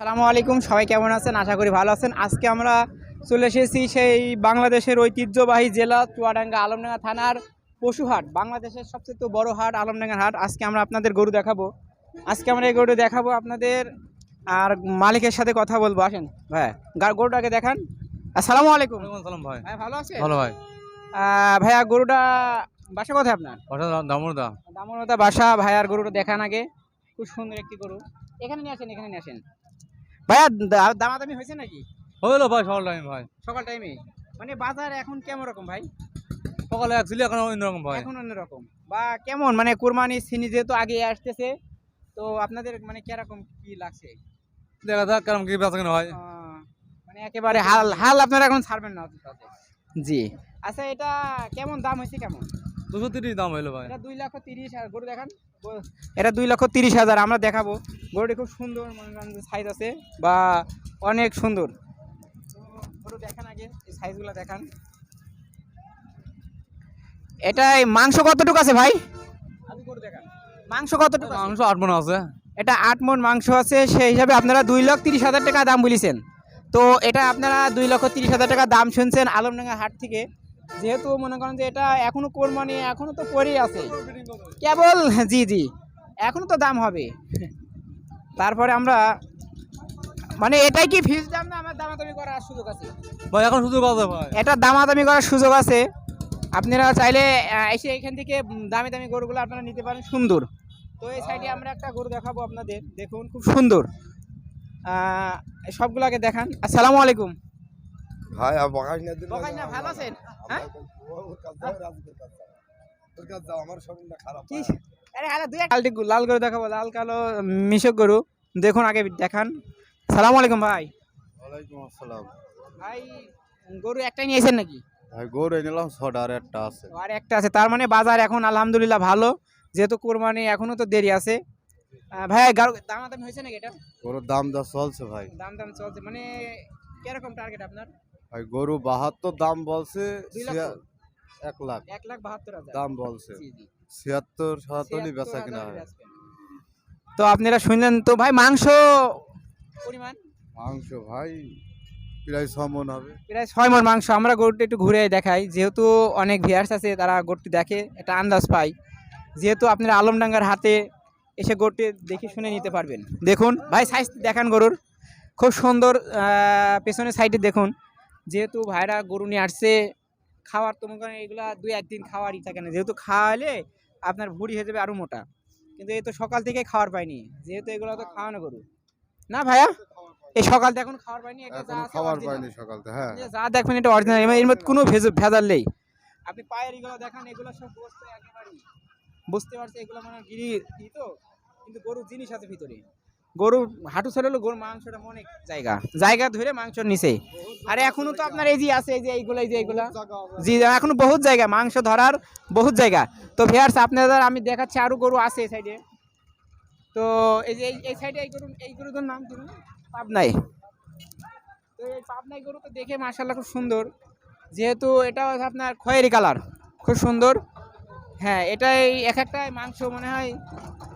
সালামু আলাইকুম সবাই কেমন আছেন? আশা করি ভালো আছেন। আজকে আমরা চলে এসেছি সেই বাংলাদেশের ঐতিহ্যবাহী জেলা চুয়াডাঙ্গা আলমডাঙ্গা থানার পশুহাট বাংলাদেশের সবচেয়ে তো বড় হাট আলমডাঙ্গার হাট। আজকে আমরা আপনাদের গরু দেখাবো। আজকে আমরা এই গরু দেখাবো আপনাদের আর মালিকের সাথে কথা বলব। আসেন ভাই গরুটাকে দেখান। আসসালামু আলাইকুম। ভাই। ভাই ভালো আছে ভালো ভাই। ভাইয়া গরুটা বাসা কোথায় আপনার? বাসা দামুর দা দামনতা বাসা ভাইয়ার গরুটা দেখান আগে। খুব সুন্দর একটি গরু। এখানে নিয়ে আসেন এখানে নিয়ে আসেন। ভাইয়া দামাদামি হয়েছে নাকি? হইল ভাই সকাল টাইম ভাই। সকাল টাইমে মানে বাজার এখন কেমন রকম ভাই? সকালে অ্যাকচুয়ালি এখন অন্যরকম ভাই। এখন অন্যরকম বা কেমন? মানে কোরবানি সিনি যেহেতু আগে আসতেছে তো আপনাদের মানে কীরকম কি লাগছে? দেখা যাক কেরম কি বেচা কেনা হয়। মানে একেবারে হাল হাল আপনারা এখন ছাড়বেন না জি। আচ্ছা এটা কেমন দাম হয়েছে কেমন? দুশো তিরিশ দাম হইল ভাই। এটা দুই লক্ষ তিরিশ হাজার গরু দেখান। এটা দুই লক্ষ তিরিশ হাজার আমরা দেখাবো। গরুটি খুব সুন্দর মনে করেন যে সাইজ আছে বা অনেক সুন্দর। তো গরু দেখান আগে এই সাইজগুলো দেখান। এটাই মাংস কতটুকু আছে ভাই? মাংস কতটুকু মাংস আট মনে আছে। এটা আট মন মাংস আছে সেই হিসাবে আপনারা দুই লক্ষ তিরিশ হাজার টাকা দাম বলেছেন। তো এটা আপনারা দুই লক্ষ তিরিশ হাজার টাকা দাম শুনছেন আলমডাঙ্গা হাট থেকে। যেহেতু মনে করেন যে এটা এখনও কোরবানি এখনও তো পরেই আছে। কেবল জি জি এখনও তো দাম হবে। তারপরে আমরা মানে এটাই কি ফিস দাম না আমার দামাদামি করার সুযোগ আছে? ভাই এখন সুযোগ আছে ভাই। এটা দামাদামি করার সুযোগ আছে। আপনারা চাইলে এসে এখান থেকে দামি দামি গরুগুলো আপনারা নিতে পারেন। সুন্দর। তো এই সাইডে আমরা একটা গরু দেখাবো আপনাদের। দেখুন খুব সুন্দর। আহ, সবগুলোকে দেখান। আসসালামু আলাইকুম। ভাই আর বকাস না বকাই না, ভালো আছেন? হ্যাঁ? লাল গরু দেখাবো লাল কালো মিশক গরু। দেখুন আগে দেখান। সালামু আলাইকুম ভাই। ওয়ালাইকুম আসসালাম। ভাই গরু একটাই নিয়েছেন নাকি? ভাই গরু নিলাম ছটা আর একটা আছে। আর একটা আছে তার মানে বাজার এখন আলহামদুলিল্লাহ ভালো। যেহেতু কোরবানি এখনও তো দেরি আছে। ভাই গারু- দামাদামি হয়েছে নাকি এটা? গরুর দাম দা চলছে ভাই। দাম দাম চলছে মানে কীরকম টার্গেট আপনার? ভাই গরু বাহাত্তর দাম বলছে? ছিয়া- এক লাখ। এক লাখ বাহাত্তর দাম বলছে। ছিয়াত্তর সাতাত্তরই বেচা কিনা। তো আপনারা শুনলেন তো ভাই মাংস পরিমাণ? মাংস ভাই প্রায় ছ মন হবে। প্রায় ছয় মন মাংস আমরা গরুটা একটু ঘুরে দেখাই। যেহেতু অনেক ভিয়ার্স আছে তারা গরুটি দেখে একটা আন্দাজ পায়। যেহেতু আপনারা আলমডাঙ্গার হাতে এসে গরুটি দেখে শুনে নিতে পারবেন। দেখুন ভাই সাইজ দেখান গরুর। খুব সুন্দর পেছনের সাইডে দেখুন। যেহেতু ভাইরা গরু নিয়ে আসছে খাওয়ার তো মনে করেন এগুলা দুই একদিন খাওয়ারই থাকে না। যেহেতু খাওয়ালে আপনার ভুড়ি হয়ে যাবে আরও মোটা। কিন্তু এই তো সকাল থেকে খাওয়ার পাইনি। যেহেতু এগুলো তো খাওয়ানো গরু। না ভাইয়া? এই সকাল থেকে এখন খাওয়ার পাইনি original। পাইনি সকালতে হ্যাঁ। যা দেখবেন এটা অরিজিনাল এর মধ্যে কোনো ভেজ ভেজাল নেই। আপনি পায়ের এগুলো দেখান এগুলো সব বস্তু একেবারেই। বুঝতে পারছি এগুলো মানে গিরি তো? কিন্তু গরুর জিনিস আছে ভিতরে। গরু হাঁটু ছেড়ে হলো গরুর মাংসটা অনেক জায়গা। জায়গা ধরে মাংসর নিচে আর এখনও তো আপনার এই যে আছে এই যে এইগুলো এই যে এইগুলা। জি এখনও বহুত জায়গা মাংস ধরার বহুত জায়গা। তো ভিয়ার্স আপনাদের আমি দেখাচ্ছি আরও গরু আছে এই সাইডে তো এই যে এই- সাইডে এই গরু এই গরুটার নাম কি পাবনাই। তো এই পাবনাই গরু তো দেখে মাশাল্লাহ খুব সুন্দর। যেহেতু এটা আপনার খয়েরি কালার খুব সুন্দর। হ্যাঁ এটাই এক একটা মাংস মনে হয়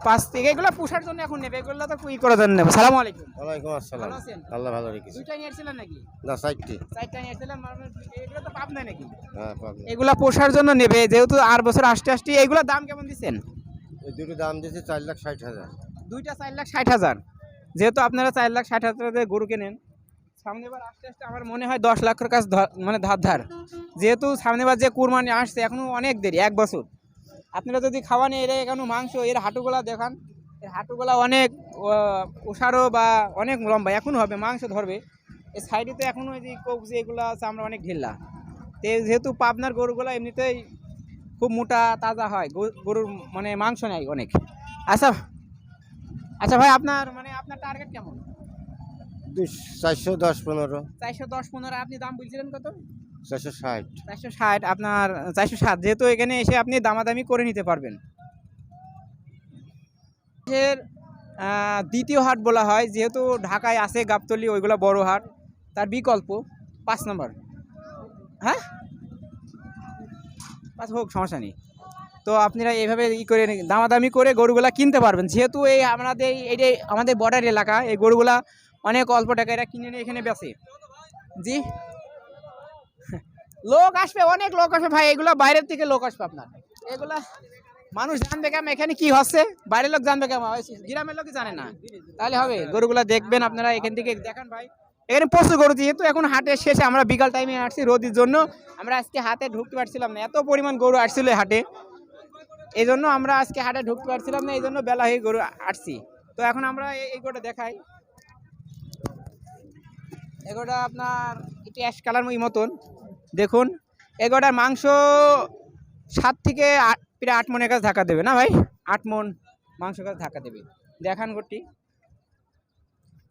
পাঁচ থেকে এগুলো পোষার জন্য এখন নেবে এগুলো তো কুই করে দেন নেবে। সালাম আলাইকুম। ওয়ালাইকুম আসসালাম। আল্লাহ ভালো রেখেছে। দুইটা নিয়েছিলেন নাকি? না সাইডটি চারটা নিয়েছিলেন মানে এগুলো তো পাবনাই নাকি? হ্যাঁ পাবনা। এগুলা পোষার জন্য নেবে যেহেতু আর বছর আসতে আসতে এগুলো দাম কেমন দিচ্ছেন? এই দুটো দাম দিয়েছে চার লাখ ষাট হাজার। দুইটা চার লাখ ষাট হাজার। যেহেতু আপনারা চার লাখ ষাট হাজার দিয়ে গরু কেনেন সামনেবার আস্তে আস্তে আমার মনে হয় দশ লাখের কাছে মানে ধার ধার। যেহেতু সামনেবার যে কুরবানি আসছে এখনও অনেক দেরি এক বছর। আপনারা যদি খাওয়ান এর এখনও মাংস এর হাঁটুগুলা দেখান। এর হাঁটুগুলা অনেক আহ, ওষারও বা অনেক লম্বা এখনও হবে মাংস ধরবে। এই সাইডে তো এখনও এই যে কবজি এগুলো আছে আমরা অনেক ঢিল্লা। তো যেহেতু পাবনার গরুগুলো এমনিতেই খুব মোটা তাজা হয় গরু- গরুর মানে মাংস নেয় অনেক। আচ্ছা আচ্ছা ভাই আপনার মানে আপনার টার্গেট কেমন? চারশো দশ পনেরো। চারশো দশ পনেরো আপনি দাম বলছিলেন কত? চারশো ষাট। চারশো ষাট, আপনার চারশো ষাট, যেহেতু এখানে এসে আপনি দামাদামি করে নিতে পারবেন। এর দ্বিতীয় হাট বলা হয়, যেহেতু ঢাকায় আছে গাবতলি, ওইগুলো বড় হাট, তার বিকল্প পাঁচ নম্বর। হ্যাঁ? পাঁচ হোক, সমস্যা নেই। তো আপনারা এইভাবে ই করে দামাদামি করে গরুগুলা কিনতে পারবেন। যেহেতু এই আমাদের, এই যে আমাদের বর্ডার এলাকা, এই গরুগুলা অনেক অল্প টাকা এরা কিনে এখানে বেচে। জি? লোক আসবে, অনেক লোক আসবে। ভাই, এগুলো বাইরের থেকে লোক আসবে আপনার। এগুলা মানুষ জানবে কেমন, এখানে কি হচ্ছে? বাইরের লোক জানবে কেমন গ্রামের লোক জানে না। তাহলে হবে, গরুগুলা দেখবেন আপনারা, এখান থেকে দেখান ভাই। এখানে প্রচুর গরু, যেহেতু এখন হাটের শেষে আমরা বিকাল টাইমে আসছি রোদের জন্য। আমরা আজকে হাতে ঢুকতে পারছিলাম না, এত পরিমাণ গরু আসছিল হাটে। এই জন্য আমরা আজকে হাটে ঢুকতে পারছিলাম না এই জন্য বেলা হয়ে গরু আসছি। তো এখন আমরা এই- গরুটা দেখাই। এগোটা আপনার একটু অ্যাশ কালার মতন। দেখুন এগোটার মাংস সাত থেকে আট প্রায় আট মনের কাছে ধাক্কা দেবে না ভাই? আট মন মাংস কাছে ধাক্কা দেবে। দেখান গরুটি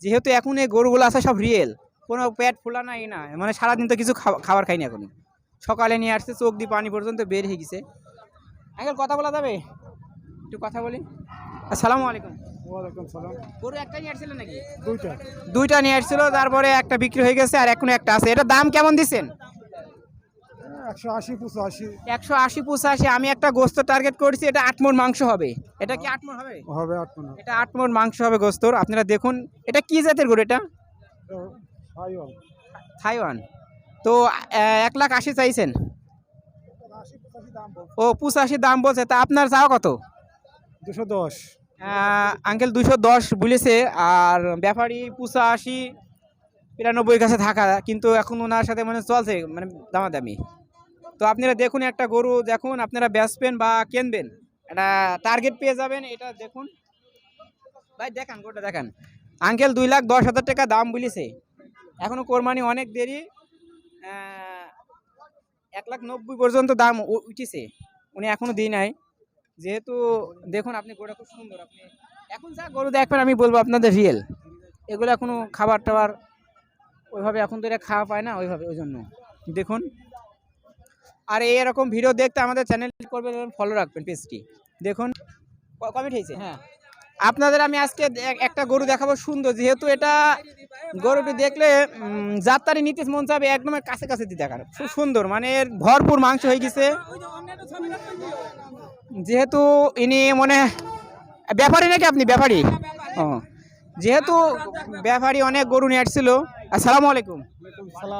যেহেতু এখন এই গরুগুলো আছে সব রিয়েল কোনো পেট ফোলা নাই না মানে সারাদিন তো কিছু খাবার খাইনি এখন। সকালে নিয়ে আসছে চোখ দিয়ে পানি পর্যন্ত বের হয়ে গেছে। আঙ্কেল কথা বলা যাবে? একটু কথা বলি। আসসালামু আলাইকুম। ওয়ালাইকুম সালাম। গরু একটা নিয়ে আসছিলেন নাকি? দুইটা। দুইটা নিয়ে আসছিল তারপরে একটা বিক্রি হয়ে গেছে আর এখনও একটা আছে। এটা দাম কেমন দিচ্ছেন? একশো আশি পঁচাশি। একশো আশি পঁচাশি। আমি একটা গোস্ত টার্গেট করছি এটা আট মন মাংস হবে। এটা কি আট হবে? হবে আট মিনিট এটা আট মন মাংস হবে গোস্তর। আপনারা দেখুন এটা কি জাতের গরু এটা? থাইওয়ান তো এক লাখ আশি চাইছেন? ও পঁচাশি দাম বলছে। তা আপনার চাও কত? দুশো দশ। আঙ্কেল দুশো দশ বলেছে আর ব্যাপারী পঁচাশি বিরানব্বই কাছে থাকা। কিন্তু এখন ওনার সাথে মানে চলছে মানে দামাদামি। তো আপনারা দেখুন একটা গরু, দেখুন আপনারা বেচবেন বা কেনবেন। একটা টার্গেট পেয়ে যাবেন, এটা দেখুন। ভাই, দেখান, গরুটা দেখান। আঙ্কেল দুই লাখ দশ হাজার টাকা দাম বলেছে। এখনও কোরবানি অনেক দেরি। এক লাখ নব্বই পর্যন্ত দাম উঠেছে। উনি এখনও দিই নাই। যেহেতু, দেখুন আপনি গরুটা খুব সুন্দর, আপনি এখন যা গরু দেখবেন, আমি বলব আপনাদের রিয়েল এগুলো এখনও খাবার টাবার ওইভাবে এখন তো এটা খাওয়া পায় না, ওইভাবে, ওই জন্য। দেখুন। আর এই এরকম ভিডিও দেখতে আমাদের চ্যানেল করবেন ফলো রাখবেন পেজটি দেখুন কমেন্ট হয়েছে হ্যাঁ। আপনাদের আমি আজকে একটা গরু দেখাবো সুন্দর যেহেতু এটা গরুটি দেখলে যাত্রারি নিতে মন চাবে একদম কাছে কাছে দিয়ে দেখার খুব সুন্দর মানে এর ভরপুর মাংস হয়ে গেছে। যেহেতু ইনি মনে ব্যাপারী নাকি আপনি? ব্যাপারী? ও যেহেতু ব্যাপারী অনেক গরু নিয়ে আসছিল। আসসালামু আলাইকুম।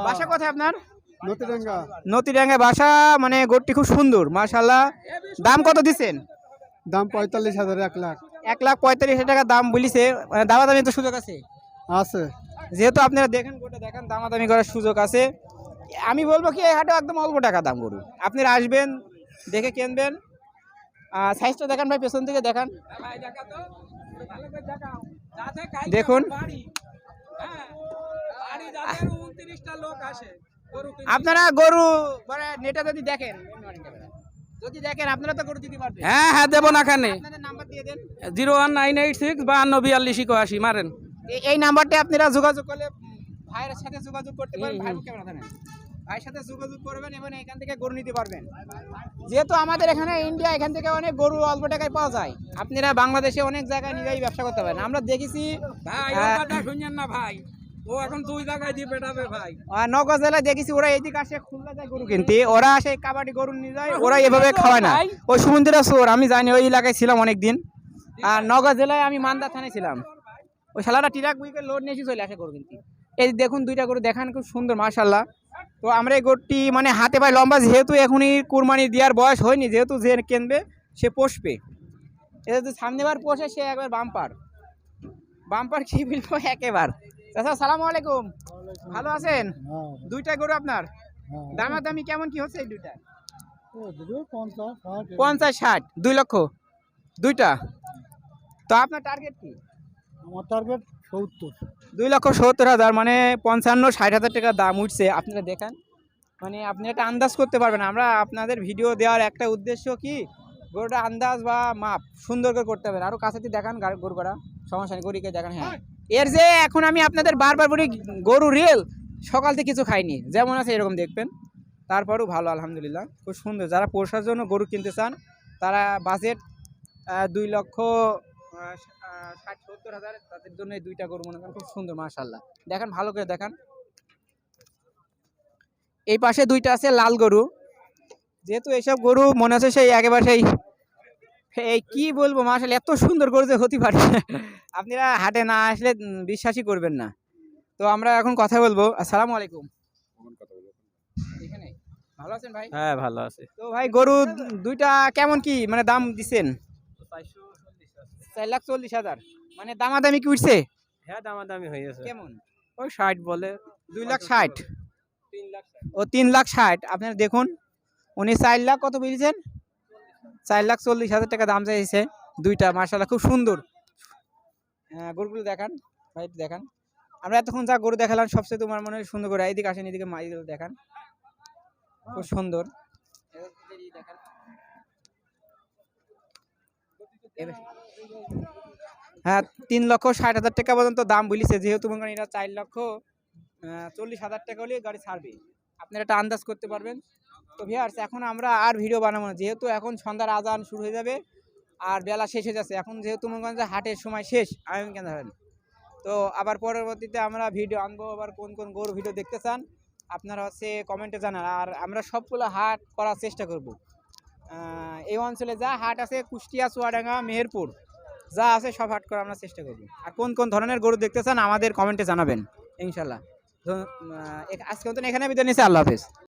বাসা কোথায় আপনার? নতিডাঙ্গা? বাসা মানে গরুটি খুব সুন্দর মাশাল্লাহ দাম কত দিচ্ছেন? দাম পঁয়তাল্লিশ হাজার এক লাখ। এক লাখ পঁয়তাল্লিশ হাজার টাকা দাম বলিছে। মানে দামাদামি তো সুযোগ আছে? আছে। যেহেতু আপনারা দেখেন গোটা দেখেন দামাদামি করার সুযোগ আছে। আমি বলব কি এই হাটে একদম অল্প টাকা দাম গরু আপনারা আসবেন দেখে কিনবেন। সাইজটা দেখান ভাই পেছন থেকে দেখান। দেখুন। আপনারা গরু মানে নেটে যদি দেখেন যদি দেখেন আপনারা তো গরু দিতে পারবেন। হ্যাঁ হ্যাঁ দেবো না খানে নাম্বার দিয়ে দেন। Zero one nine eight six বাহান্ন বিয়াল্লিশ একাশি মারেন। এই- এই নাম্বারটা আপনারা যোগাযোগ করলে ভাইয়ের সাথে যোগাযোগ করতে পারেন ভাই কেমন আছেন ভাইয়ের সাথে যোগাযোগ করবেন এবং এখান থেকে গরু নিতে পারবেন। যেহেতু আমাদের এখানে ইন্ডিয়া এখান থেকে অনেক গরু অল্প টাকায় পাওয়া যায়। আপনারা বাংলাদেশে অনেক জায়গায় নিজেই ব্যবসা করতে পারেন। আমরা দেখেছি ভাই। শুনছেন না ভাই? ও এখন দুই জায়গায় দিয়ে পেটাবে ভাই। নগর জেলায় দেখেছি ওরা এইদিকে আসে খুলনা যায় গরু কিনতে। ওরা সেই কাবাডি গরু নিয়ে যায় ওরা এভাবে খাওয়ায় না। ওই সোর আমি জানি ওই এলাকায় ছিলাম অনেক দিন আর নগর জেলায় আমি মান্দা থানায় ছিলাম। ওই শালারা টিরাক উইকে লোড নিয়ে এসে চলে আসে গরু কিনতে। এই দেখুন দুইটা গরু দেখান খুব সুন্দর মাশাল্লাহ তো আমরা এই গরুটি মানে হাতে পায়ে লম্বা যেহেতু এখনই কুরবানি দেওয়ার বয়স হয়নি যেহেতু যে কিনবে সে পোষবে। এটা যদি সামনেবার পোষে সে একবার বাম্পার। বাম্পার কি বলব একেবার। চাচা সালাম আলাইকুম। ভালো আছেন? হ্যাঁ দুইটা গরু আপনার? হ্যাঁ দামাদামি কেমন কি হচ্ছে এই দুইটা? পঞ্চাশ ষাট দুই লক্ষ। দুইটা? তো আপনার টার্গেট কি? আমার টার্গেট সত্তর। দুই লক্ষ সত্তর হাজার মানে পঞ্চান্ন ষাট হাজার টাকা দাম উঠছে। আপনারা দেখেন মানে আপনি একটা আন্দাজ করতে পারবেন আমরা আপনাদের ভিডিও দেওয়ার একটা উদ্দেশ্য কি? গরুটা আন্দাজ বা মাপ সুন্দর করে করতে হবে। আরও কাছাতে দেখান গরু করা সমস্যা নেই গরুকে দেখান হ্যাঁ। এর যে এখন আমি আপনাদের বারবার বলি, গরু রিয়েল সকাল থেকে কিছু খাইনি। যেমন আছে এরকম দেখবেন। তারপরেও ভালো, আলহামদুলিল্লাহ। খুব সুন্দর। যারা পোষার জন্য গরু কিনতে চান, তারা বাজেট দুই লক্ষ ষাট, সত্তর হাজার, তাদের জন্য এই দুইটা গরু মনে করেন খুব সুন্দর মাশাল্লাহ দেখেন, ভালো করে দেখান। এই পাশে দুইটা আছে, লাল গরু। যেহেতু এইসব গরু মনে হচ্ছে সেই একেবারে সেই, এই কি বলব মাশাল এত সুন্দর গরু যে হতে পারে। আপনারা হাটে না আসলে বিশ্বাসই করবেন না। তো আমরা এখন কথা বলব। আসসালামু আলাইকুম। এখানে? ভালো আছেন ভাই? হ্যাঁ ভালো আছে। তো ভাই গরু দুইটা কেমন কি? মানে দাম দিচ্ছেন চার লাখ চল্লিশ হাজার। মানে দামাদামি কি উঠছে? হ্যাঁ দামাদামি হয়ে গেছে। কেমন? ওই ষাট বলে। দুই লাখ ষাট। ও তিন লাখ ষাট। আপনারা দেখুন উনি চার লাখ কত বলেছেন চার লাখ চল্লিশ হাজার টাকা দাম চাইছে। দুইটা মার্শাল্লাহ খুব সুন্দর। হ্যাঁ গরুগুলো দেখান, ভাই দেখান। আমরা এতক্ষণ যা গরু দেখালাম, সবচেয়ে তোমার মনে হয় সুন্দর করে এইদিকে আসেন এদিকে মাইগুলো দেখান। খুব সুন্দর। এদিকে হ্যাঁ তিন লক্ষ ষাট হাজার টাকা পর্যন্ত দাম বলিছে। যেহেতু মনে এটা চার লক্ষ চল্লিশ হাজার টাকা হলে গাড়ি ছাড়বে। আপনারা একটা আন্দাজ করতে পারবেন। তো ভিয়ার্স এখন আমরা আর ভিডিও বানাবো না। যেহেতু এখন সন্ধ্যার আজান শুরু হয়ে যাবে আর বেলা শেষ হয়ে যাচ্ছে। এখন যেহেতু মনে করেন যে হাটের সময় শেষ আয়োজন কেন ধরেন তো আবার পরবর্তীতে আমরা ভিডিও আনব, আবার কোন কোন গরু ভিডিও দেখতে চান, আপনারা হচ্ছে কমেন্টে জানান। আর আমরা সবগুলো হাট করার চেষ্টা করব। এই অঞ্চলে যা হাট আছে, কুষ্টিয়া, চুয়াডাঙ্গা, মেহেরপুর, যা আছে সব হাট করার আমরা চেষ্টা করব। আর কোন কোন ধরনের গরু দেখতে চান, আমাদের কমেন্টে জানাবেন ইনশাল্লাহ আজকে মতন এখানে বিদায় নিচ্ছি, আল্লাহ হাফেজ।